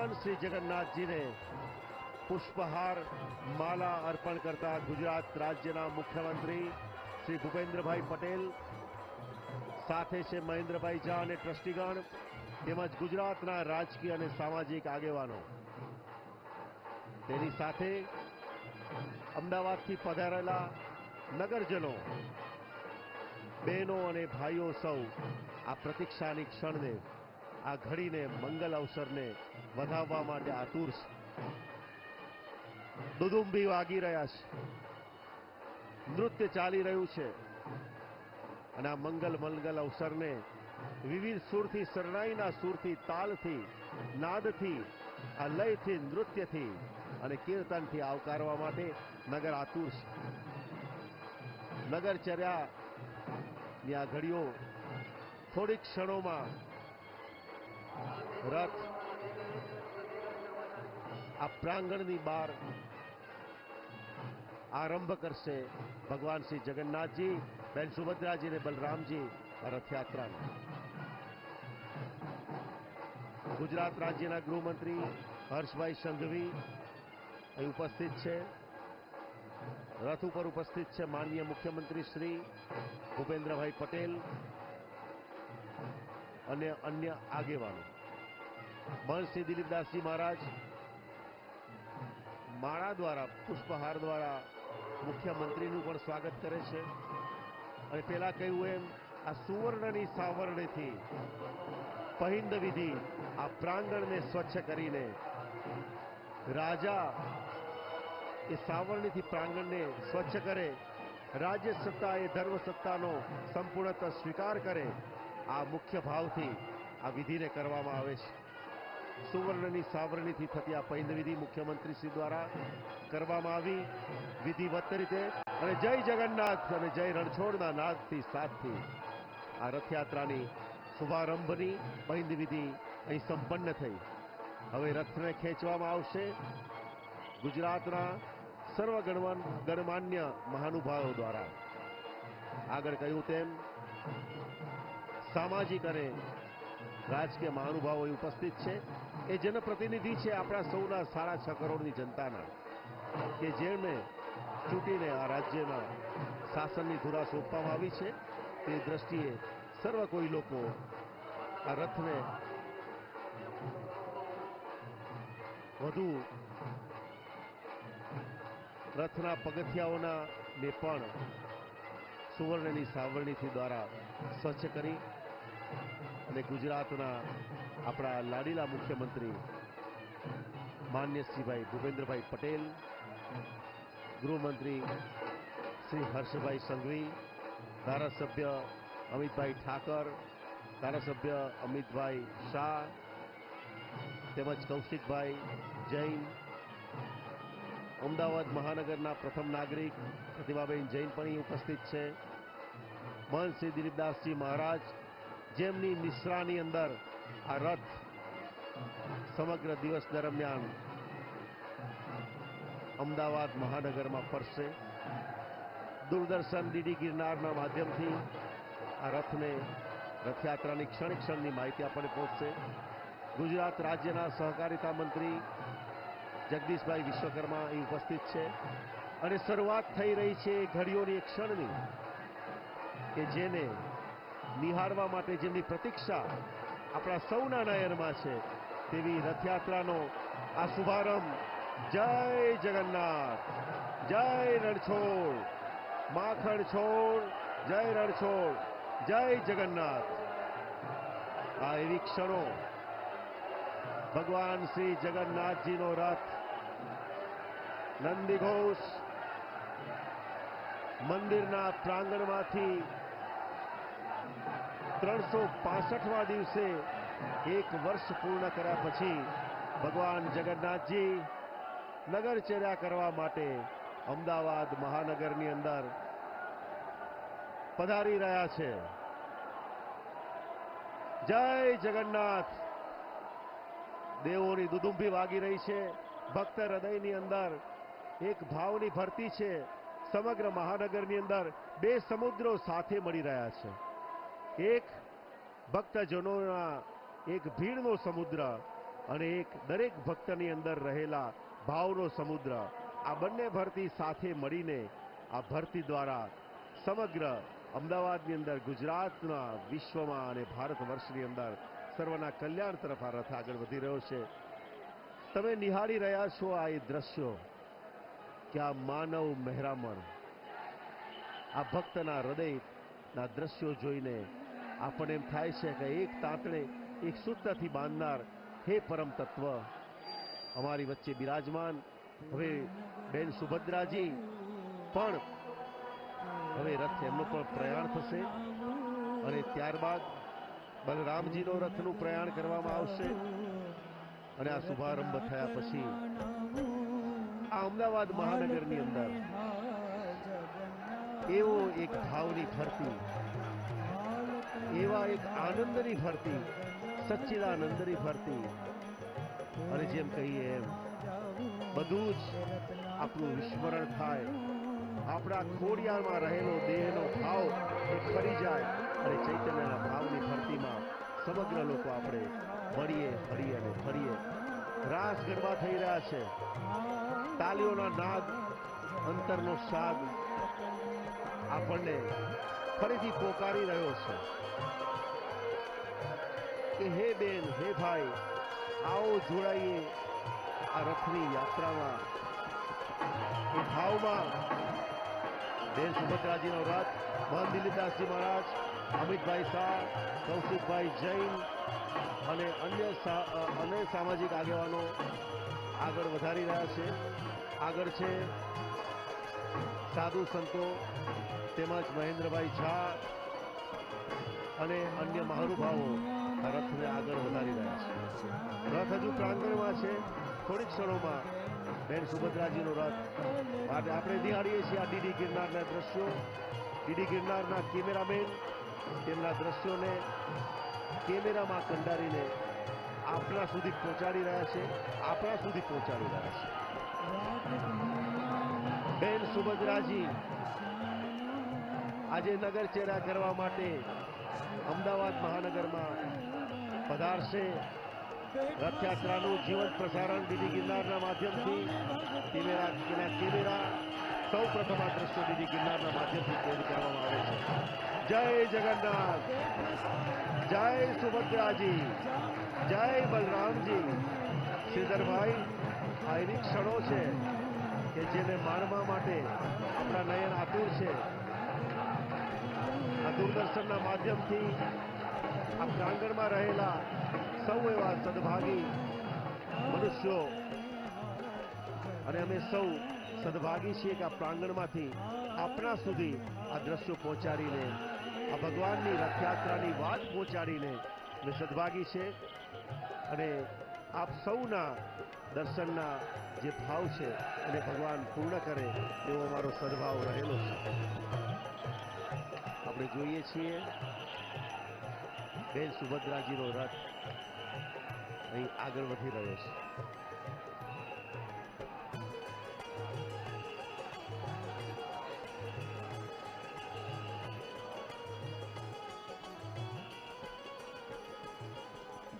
ભગવાન શ્રી જગન્નાથજીને પુષ્પહાર માલા અર્પણ કરતા ગુજરાત રાજ્યના મુખ્યમંત્રી શ્રી ભૂપેન્દ્રભાઈ પટેલ, સાથે છે મહેન્દ્રભાઈ ઝા અને ટ્રસ્ટીગણ, તેમજ ગુજરાતના રાજકીય અને સામાજિક આગેવાનો. તેની સાથે અમદાવાદથી પધારેલા નગરજનો, બહેનો અને ભાઈઓ સૌ આ પ્રતીક્ષાની ક્ષણને આ ઘડીને મંગલ અવસરને વધાવવા માટે આતુર છે દુદુંબી વાગી રહ્યા છે. નૃત્ય ચાલી રહ્યું છે. અને આ મંગલ મંગલ અવસરને વિવિધ સુરથી, શરણાઈના સુરથી, તાલથી, નાદથી, આ લયથી, નૃત્યથી અને કીર્તનથી આવકારવા માટે નગર આતુર છે. નગરચર્યા ની આ ઘડીઓ થોડીક ક્ષણોમાં રથ આ પ્રાંગણની બહાર આરંભ કરશે ભગવાન શ્રી જગન્નાથજી, બેન સુભદ્રાજી અને બલરામજી રથયાત્રાનો. ગુજરાત રાજ્યના ગૃહમંત્રી હર્ષભાઈ સંઘવી અહીં ઉપસ્થિત છે. રથ ઉપર ઉપસ્થિત છે માનનીય મુખ્યમંત્રી શ્રી ભૂપેન્દ્રભાઈ પટેલ અને અન્ય આગેવાનો. મહંત દિલીપદાસજી મહારાજ માળા દ્વારા, પુષ્પહાર દ્વારા મુખ્યમંત્રીનું પણ સ્વાગત કરે છે. અને પેલા કહ્યું એમ, આ સુવર્ણની સાવરણેથી પહિંદ વિધિ આ પ્રાંગણને સ્વચ્છ કરીને રાજા એ સાવરણીથી પ્રાંગણને સ્વચ્છ કરે, રાજ્ય સત્તા એ ધર્મ સત્તાનો સંપૂર્ણતા સ્વીકાર કરે, આ મુખ્ય ભાવથી આ વિધિને કરવામાં આવે છે. સુવર્ણની સાવરણીથી થતી આ વિધિ મુખ્યમંત્રી શ્રી દ્વારા કરવામાં આવી. વિધિવત રીતે અને જય જગન્નાથ અને જય રણછોડના નાદથી સાથથી આ રથયાત્રાની શુભારંભની વિધિ અહીં સંપન્ન થઈ. હવે રથને ખેંચવામાં આવશે ગુજરાતના સર્વ ગણમાન્ય મહાનુભાવો દ્વારા. આગળ કહ્યું તેમ, સામાજિક અને રાજકીય મહાનુભાવો અહીં ઉપસ્થિત છે. એ જનપ્રતિનિધિ છે આપણા સૌના સાડા છ કરોડની જનતાના, કે જેમને ચૂંટીને આ રાજ્યમાં શાસનની ધુરા સોંપવામાં આવી છે. તે દ્રષ્ટિએ સર્વ કોઈ લોકો આ રથને વધુ રથના પગથિયાઓના ને પણ સુવર્ણની સાવરણીથી દ્વારા સ્વચ્છ કરી અને ગુજરાતના આપણા લાડીલા મુખ્યમંત્રી માન્ય શ્રીભાઈ ભૂપેન્દ્રભાઈ પટેલ, ગૃહમંત્રી શ્રી હર્ષભાઈ સંઘવી, ધારાસભ્ય અમિતભાઈ ઠાકર, ધારાસભ્ય અમિતભાઈ શાહ, તેમજ કૌશિકભાઈ જૈન, અમદાવાદ મહાનગરના પ્રથમ નાગરિક પ્રતિભાબેન જૈન પણ ઉપસ્થિત છે. મહંત શ્રી દિલીપદાસજી મહારાજ જેમની નિશ્રાની અંદર આ રથ સમગ્ર દિવસ દરમિયાન અમદાવાદ મહાનગરમાં ફરશે. દૂરદર્શન ડીડી ગિરનારના માધ્યમથી આ રથને રથયાત્રાની ક્ષણ ક્ષણની માહિતી આપણને પહોંચશે. ગુજરાત રાજ્યના સહકારિતા મંત્રી જગદીશભાઈ વિશ્વકર્મા અહીં ઉપસ્થિત છે. અને શરૂઆત થઈ રહી છે ઘડીઓની ક્ષણની કે જેને નિહાળવા માટે જેમની પ્રતીક્ષા આપણા સૌના નયનમાં છે, તેવી રથયાત્રાનો આ શુભારંભ. જય જગન્નાથ, જય રણછોડ માખણ છોડ જય રણછોડ, જય જગન્નાથ. આ એવી ક્ષણો ભગવાન શ્રી જગન્નાથજીનો રથ નંદીઘોષ મંદિરના પ્રાંગણમાંથી ત્રણસો પાસઠમાં દિવસે એક વર્ષ પૂર્ણ કર્યા પછી ભગવાન જગન્નાથજી નગરચર્યા કરવા માટે અમદાવાદ મહાનગરની અંદર પધારી રહ્યા છે. જય જગન્નાથ. દેવોની દુદુંભી વાગી રહી છે. ભક્ત હૃદયની અંદર એક ભાવની ભરતી છે. સમગ્ર મહાનગરની અંદર બે સમુદ્રો સાથે મળી રહ્યા છે. એક ભક્તજનોના એક ભીડનો સમુદ્ર અને એક દરેક ભક્તની અંદર રહેલા ભાવનો સમુદ્ર. આ બંને ભરતી સાથે મળીને આ ભરતી દ્વારા સમગ્ર અમદાવાદની અંદર, ગુજરાતના વિશ્વમાં અને ભારત વર્ષની અંદર સર્વના કલ્યાણ તરફ આ રથ આગળ વધી રહ્યો છે. તમે નિહાળી રહ્યા છો આ એ દ્રશ્યો કે આ માનવ મહેરામણ, આ ભક્તના હૃદયના દ્રશ્યો જોઈને આપણને એમ થાય છે કે એક તાંતણે, એક સૂત્રથી બાંધનાર હે પરમ તત્વ. અમારી વચ્ચે બિરાજમાન હવે બેન સુભદ્રાજી પણ હવે રથ એમનો પણ પ્રયાણ થશે અને ત્યારબાદ બલરામજીનો રથનું પ્રયાણ કરવામાં આવશે અને આ શુભારંભ થયા પછી આ અમદાવાદ મહાનગરની અંદર એવો એક ભાવની ભરતી એવા એક આનંદની ભરતી, સચ્ચિદાનંદની ભરતી. અને જેમ કહીએ એમ, બધું જ આપણું વિસ્મરણ થાય. આપણા ખોડિયામાં રહેલો દેહનો ભાવ એ ફરી જાય અને ચૈતન્યના ભાવની ભરતીમાં સમગ્ર લોકો આપણે મળીએ ફરીએ અને ફરીએ રાસ ગરબા થઈ રહ્યા છે. તાલીઓના નાદ, અંતરનો સાદ આપણને ફરીથી પોકારી રહ્યો છે. કે હે બેન, હે ભાઈ, આવો જોડાઈએ આ રથની યાત્રામાં. એ ભાવમાં બેન સુભદ્રાજીનો રથ દિલીપદાસજી મહારાજ, અમિતભાઈ શાહ, કૌશિકભાઈ જૈન અને અન્ય અન્ય સામાજિક આગેવાનો આગળ વધારી રહ્યા છે. આગળ છે સાધુ સંતો તેમજ મહેન્દ્રભાઈ ઝા અને અન્ય મહાનુભાવો રથને આગળ વધારી રહ્યા છે. રથ હજુ પ્રાંગણમાં છે. થોડીક ક્ષણોમાં બેન સુભદ્રાજીનો રથ. માટે આપણે નિહાળીએ છીએ આ ડીડી ગિરનારના દ્રશ્યો. ડીડી ગિરનારના કેમેરામેન તેમના દ્રશ્યોને કેમેરામાં કંડારીને આપણા સુધી પહોંચાડી રહ્યા છે. આપણા સુધી પહોંચાડી રહ્યા છે. બેન સુભદ્રાજી, આજે નગરચેરા કરવા માટે અમદાવાદ મહાનગરમાં પધારશે. રથયાત્રાનું જીવંત પ્રસારણ દીદી ગિરનારના માધ્યમથી. Camera camera. સૌ પ્રથમ આ દ્રશ્યો દીદી ગિરનારના માધ્યમથી કેદ કરવામાં આવે છે. જય જગન્નાથ. જય સુભદ્રાજી. જય બલરામજી. શ્રીધરભાઈ, આ એની ક્ષણો છે. કે જેને માણવા માટે આપણા નયન આતુર છે. આ દૂરદર્શનના માધ્યમથી આ પ્રાંગણમાં રહેલા સૌ એવા સદભાગી મનુષ્યો અને અમે સૌ સદભાગી છીએ કે આ પ્રાંગણમાંથી આપણા સુધી આ દ્રશ્યો પહોંચાડીને, આ ભગવાનની રથયાત્રાની વાત પહોંચાડીને અમે સદભાગી છે અને આપ સૌના દર્શનના જે ભાવ છે એને ભગવાન પૂર્ણ કરે એવો અમારો સદભાવ રહેલો છે. આપણે જોઈએ છીએ બેન સુભદ્રાજીનો રથ અહીં આગળ વધી રહ્યો છે.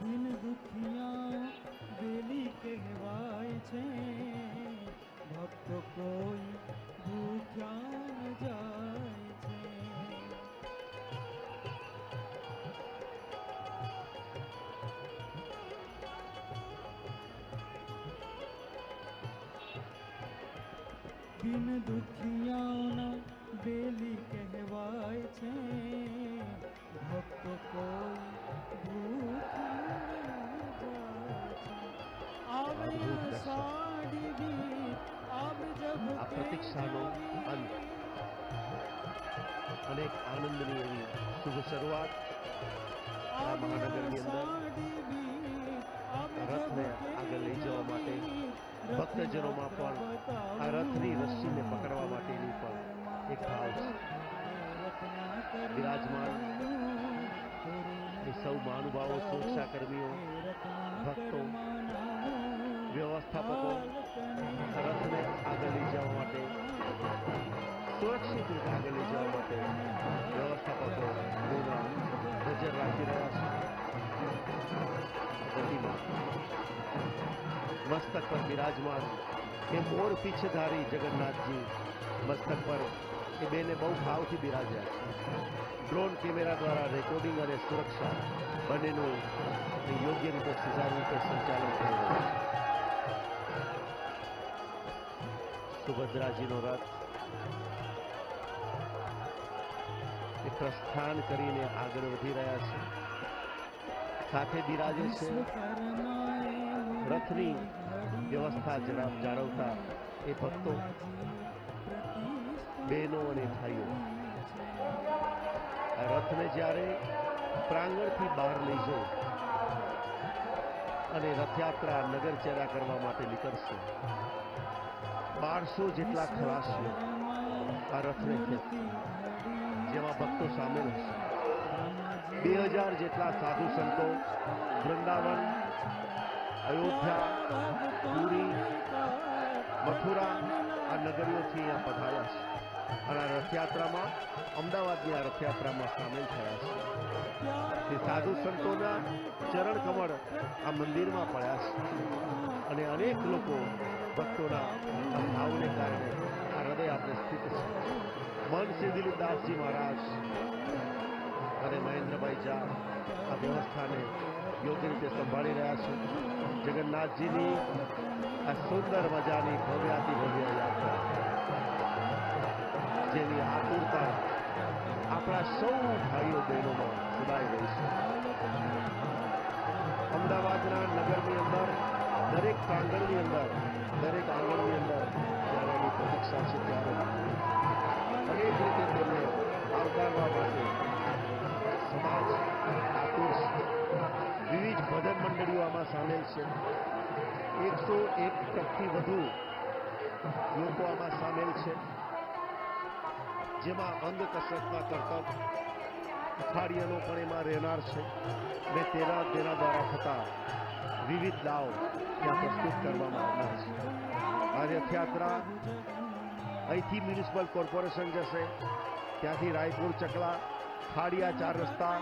દિન દિન દુખિયાના બેલી કહેવાય છે ભક્ત કોઈ ભૂખ્યા ન જાય છે આવે અષાઢી બીજ, આબ જબ આ પ્રતીક્ષાનો અંત અને એક આનંદની એવી શુભ શરૂઆત આ મહાનગરની અંદર રથને આગળ લઈ જવા માટે ભક્તજનોમાં પણ આ રથની રસ્સીને પકડવા માટેની પણ એક ભાવ છે બિરાજમાન. એ સૌ મહાનુભાવો સુરક્ષા મસ્તક પર બિરાજમાન એ મોર પીછધારી જગન્નાથજી. મસ્તક પર એ બેને બહુ ભાવથી બિરાજ્યા છે. ડ્રોન કેમેરા દ્વારા રેકોર્ડિંગ અને સુરક્ષા બંનેનું યોગ્ય રીતે સુચારુ રીતે સંચાલન થઈ રહ્યું છે. સુભદ્રાજીનો રથ એ પ્રસ્થાન કરીને આગળ વધી રહ્યા છે. સાથે બિરાજે છે. રથની વ્યવસ્થા જાળવતા એ ભક્તો બહેનો અને ભાઈઓ. રથને જ્યારે પ્રાંગણથી બહાર લઈ જઈ અને રથયાત્રા નગરચર્યા કરવા માટે નીકળશે, બારસો જેટલા ખલાસીઓ આ રથને જેમાં ભક્તો સામેલ હશે. બે હજાર જેટલા સાધુ સંતો વૃંદાવન અયોધ્યા, પુરી, મથુરા આ નગરીઓથી અહીંયા પધાર્યા છે. આ રથયાત્રામાં, અમદાવાદની આ રથયાત્રામાં સામેલ થયા છે. તે સાધુ સંતોના ચરણ કમળ આ મંદિરમાં પડ્યા છે. અને અનેક લોકો ભક્તોના ભાવને કારણે આ હૃદય આપણે સ્થિત છે. મન સિદ્ધિલી દાસજી મહારાજ અને મહેન્દ્રભાઈ ચા આ વ્યવસ્થાને યોગ્ય રીતે સંભાળી રહ્યા છે. જગન્નાથજીની આ સુંદર મજાની ભવ્યાતી ભવ્ય યાત્રા. જેની આતુરતા આપણા સૌ ભાઈઓ બહેનોમાં સુધાઈ રહી છે. અમદાવાદના નગરની અંદર, દરેક પ્રાંગણની અંદર, દરેક આંગણની અંદર જ્યારે એની પ્રતીક્ષા છે ત્યારે. અનેક રીતે તેમને આવકારવા માટે સમાજ આતુર છે. સામેલ છે. એકસો એક ટકથી વધુ લોકો આમાં સામેલ છે. જેમાં અંગ કસરતના કરતબ અખાડિયાનો પણ એમાં રહેનાર છે. અને તેના તેના દ્વારા થતા વિવિધ દાવ ત્યાં પ્રસ્તુત કરવામાં આવનાર છે. આ રથયાત્રા અહીંથી મ્યુનિસિપલ કોર્પોરેશન જશે. ત્યાંથી રાયપુર ચકલા ખાડિયા ચાર રસ્તા